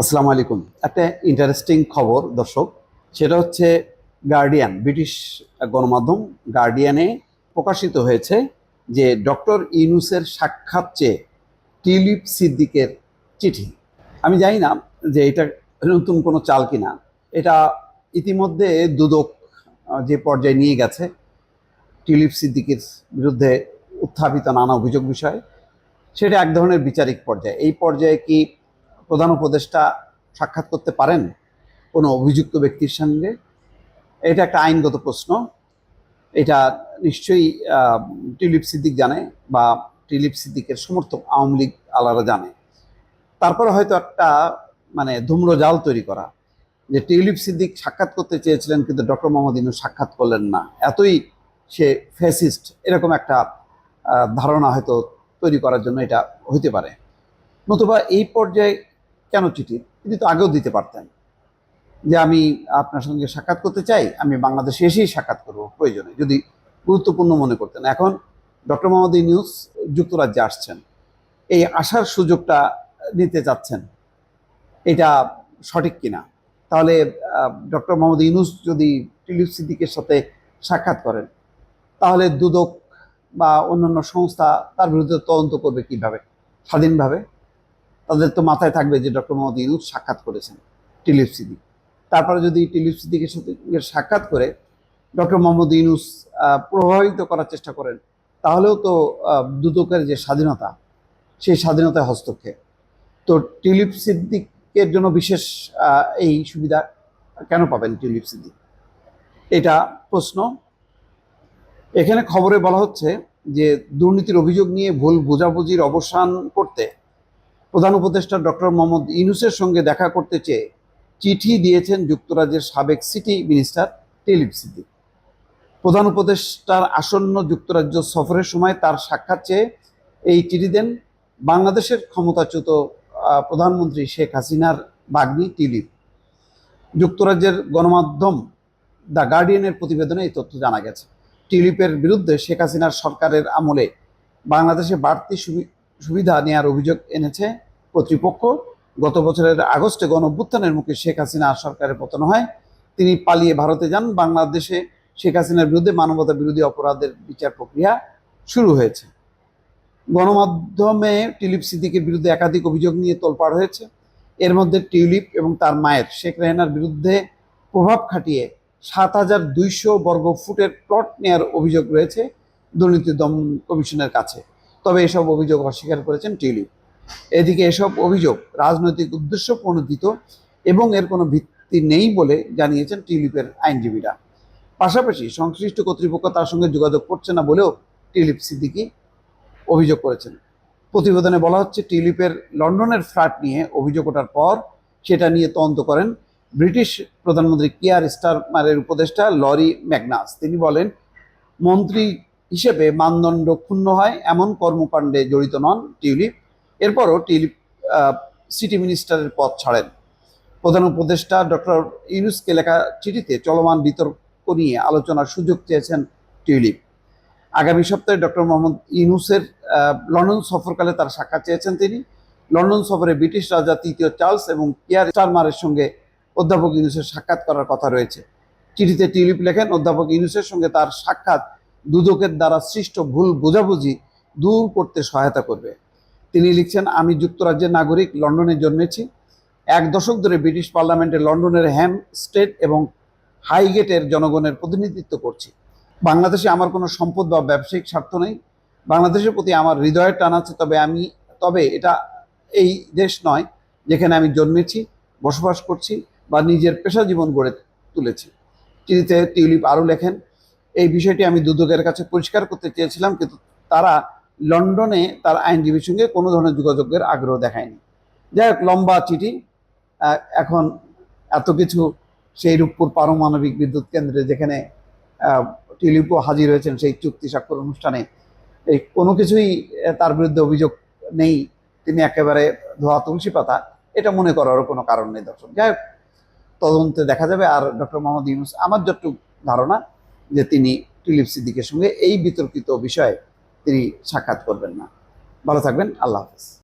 আসসালামু আলাইকুম। একটা ইন্টারেস্টিং খবর, দর্শক, সেটা হচ্ছে গার্ডিয়ান ব্রিটিশ গণমাধ্যম গার্ডিয়ানে প্রকাশিত হয়েছে যে ডক্টর ইউনুসের সাক্ষাৎ চেয়ে টিউলিপ সিদ্দিকের চিঠি। আমি জানি না যে এটা নতুন কোনো চাল কিনা। এটা ইতিমধ্যে দুদক যে পর্যায়ে নিয়ে গেছে টিউলিপ সিদ্দিকের বিরুদ্ধে উত্থাপিত নানা অভিযোগ বিষয়, সেটা এক ধরনের বিচারিক পর্যায়ে। এই পর্যায়ে কি প্রধান উপদেষ্টা সাক্ষাৎ করতে পারেন কোনো অভিযুক্ত ব্যক্তির সঙ্গে? এটা একটা আইনগত প্রশ্ন। এটা নিশ্চয়ই টিলিপ সিদ্দিক জানে বা টিউলিপ সিদ্দিকের সমর্থক আওয়ামী লীগ আলারা জানে। তারপরে হয়তো একটা মানে ধূম্র জাল তৈরি করা যে টিউলিপ সিদ্দিক সাক্ষাৎ করতে চেয়েছিলেন কিন্তু ডক্টর মোহাম্মদ ইনু সাক্ষাৎ করলেন না। এতই সে ফেসিস্ট এরকম একটা ধারণা হয়তো তৈরি করার জন্য এটা হইতে পারে। নতুবা এই পর্যায়ে কেন চিঠি? তিনি তো আগেও দিতে পারতেন। যে আমি আপনার সঙ্গে সাক্ষাৎ করতে চাই, আমি বাংলাদেশে এসেই সাক্ষাৎ করব, প্রয়োজনে, যদি গুরুত্বপূর্ণ মনে করতেন। এখন ডক্টর মোহাম্মদ ইউনুস যুক্তরাজ্যে আসছেন। এই আসার সুযোগটা নিতে চাচ্ছেন। এটা সঠিক কিনা? তাহলে ডক্টর মোহাম্মদ ইউনুস যদি টিলিপ সিদ্দিকের সাথে সাক্ষাৎ করেন, তাহলে দুদক বা অন্যান্য সংস্থা তার বিরুদ্ধে তদন্ত করবে কীভাবে? স্বাধীনভাবে? তাদের তো মাথায় থাকবে যে ডক্টর মোহাম্মদ ইউনুস সাক্ষাৎ করেছেন টিলিপ সিদ্দিক। তারপরে যদি টিলিপ সিদ্দিকের সাথে সাক্ষাৎ করে ডক্টর মোহাম্মদ ইউনুস প্রভাবিত করার চেষ্টা করেন, তাহলেও তো দুদকের যে স্বাধীনতা, সেই স্বাধীনতায় হস্তক্ষেপ। তো টিলিপ সিদ্দিকের জন্য বিশেষ এই সুবিধা কেন পাবেন টিলিপ সিদ্দিক? এটা প্রশ্ন। এখানে খবরে বলা হচ্ছে যে দুর্নীতির অভিযোগ নিয়ে ভুল বোঝাবুঝির অবসান করতে প্রধান উপদেষ্টা ডক্টর মোহাম্মদ ইউনুসের সঙ্গে দেখা করতে চেয়ে চিঠি দিয়েছেন যুক্তরাজ্যের সাবেক সিটি মিনিস্টার টেলিপ সিদ্দিক। প্রধান উপদেষ্টার আসন্ন যুক্তরাজ্য সফরের সময় তার সাক্ষাৎ চেয়ে এই চিঠি দেন বাংলাদেশের ক্ষমতাচ্যুত প্রধানমন্ত্রী শেখ হাসিনার বাগ্নি টিলিপ। যুক্তরাজ্যের গণমাধ্যম দ্য গার্ডিয়ানের প্রতিবেদনে এই তথ্য জানা গেছে। টিলিপের বিরুদ্ধে শেখ হাসিনার সরকারের আমলে বাংলাদেশে বাড়তি সুবি- সুবিধা নেওয়ার অভিযোগ এনেছে কর্তৃপক্ষ গত বছরের আগস্টে গণ অভ্যুত্থানের মুখে শেখ হাসিনা সরকারের পতন হয়। তিনি পালিয়ে ভারতে যান। বাংলাদেশে শেখ হাসিনার বিরুদ্ধে মানবতা বিরোধী অপরাধের বিচার প্রক্রিয়া শুরু হয়েছে। গণমাধ্যমে টিলিপ সিদ্দিকের বিরুদ্ধে একাধিক অভিযোগ নিয়ে তোলপাড় হয়েছে। এর মধ্যে টিউলিপ এবং তার মায়ের শেখ রেহানার বিরুদ্ধে প্রভাব খাটিয়ে সাত হাজার দুইশো বর্গ ফুটের প্লট নেওয়ার অভিযোগ রয়েছে দুর্নীতি দমন কমিশনের কাছে। তবে এসব অভিযোগ অস্বীকার করেছেন টিউলিপ। এদিকে এসব অভিযোগ রাজনৈতিক উদ্দেশ্য প্রণোদিত এবং এর কোনো ভিত্তি নেই বলে জানিয়েছেন টিউলিপের আইনজীবীরা। পাশাপাশি সংশ্লিষ্ট কর্তৃপক্ষ তার সঙ্গে যোগাযোগ করছে না বলেও টিউলিপ সিদ্দিকি অভিযোগ করেছেন। প্রতিবেদনে বলা হচ্ছে টিউলিপের লন্ডনের ফ্ল্যাট নিয়ে অভিযোগ ওঠার পর সেটা নিয়ে তদন্ত করেন ব্রিটিশ প্রধানমন্ত্রী কিয়ার স্টারমারের উপদেষ্টা লরি ম্যাগনাস। তিনি বলেন, মন্ত্রী হিসেবে মানদণ্ড ক্ষুণ্ণ হয়, এমন কর্মকাণ্ডে জড়িত নন টিউলিপ এরপরও টিউলিপ আহ, সিটি মিনিস্টারের পদ ছাড়েন। প্রধান উপদেষ্টা ডক্টর ইউনুসকে লেখা চিঠিতে চলমান বিতর্ক নিয়ে আলোচনার সুযোগ চেয়েছেন টিউলিপ। আগামী সপ্তাহে ডক্টর মোহাম্মদ ইউনুসের লন্ডন সফরকালে তার সাক্ষাৎ চেয়েছেন তিনি। লন্ডন সফরে ব্রিটিশ রাজা তৃতীয় চার্লস এবং কিয়ার স্টারমারের সঙ্গে অধ্যাপক ইউনুসের সাক্ষাৎ করার কথা রয়েছে। চিঠিতে টিউলিপ লেখেন অধ্যাপক ইউনুসের সঙ্গে তার সাক্ষাৎ দুদকের দ্বারা সৃষ্ট ভুল বোঝাবুঝি দূর করতে সহায়তা করবে। তিনি লিখছেন, আমি যুক্তরাজ্যের নাগরিক, লন্ডনে জন্মেছি। এক দশক ধরে ব্রিটিশ পার্লামেন্টে লন্ডনের হ্যাম স্টেট এবং হাইগেটের জনগণের প্রতিনিধিত্ব করছি। বাংলাদেশে আমার কোনো সম্পদ বা ব্যবসায়িক স্বার্থ নেই। বাংলাদেশের প্রতি আমার হৃদয়ের টান আছে, তবে আমি, তবে এটা এই দেশ নয় যেখানে আমি জন্মেছি, বসবাস করছি বা নিজের পেশা জীবন গড়ে তুলেছি। চিঠিতে টিউলিপ আরও লেখেন, এই বিষয়টি আমি দুদকের কাছে পরিষ্কার করতে চেয়েছিলাম, কিন্তু তারা লন্ডনে তার আইনজীবীর সঙ্গে কোনো ধরনের যোগাযোগের আগ্রহ দেখায়নি। যাই হোক লম্বা চিঠি। এখন এত কিছু সেই রূপপুর পারমাণবিক বিদ্যুৎ কেন্দ্রে যেখানে আহ, হাজির হয়েছেন সেই চুক্তি স্বাক্ষর অনুষ্ঠানে এই কোনো কিছুই তার বিরুদ্ধে অভিযোগ নেই। তিনি একেবারে ধোয়া তুলসী পাতা। এটা মনে করারও কোনো কারণ নেই দর্শক। যাই হোক তদন্তে দেখা যাবে। আর ডক্টর মোহাম্মদ ইউনুস আমার যতটুকু ধারণা যে তিনি টিলিপ সিদ্দিকের সঙ্গে এই বিতর্কিত বিষয়ে তিনি সাক্ষাৎ করবেন না। ভালো থাকবেন আল্লাহ হাফেজ।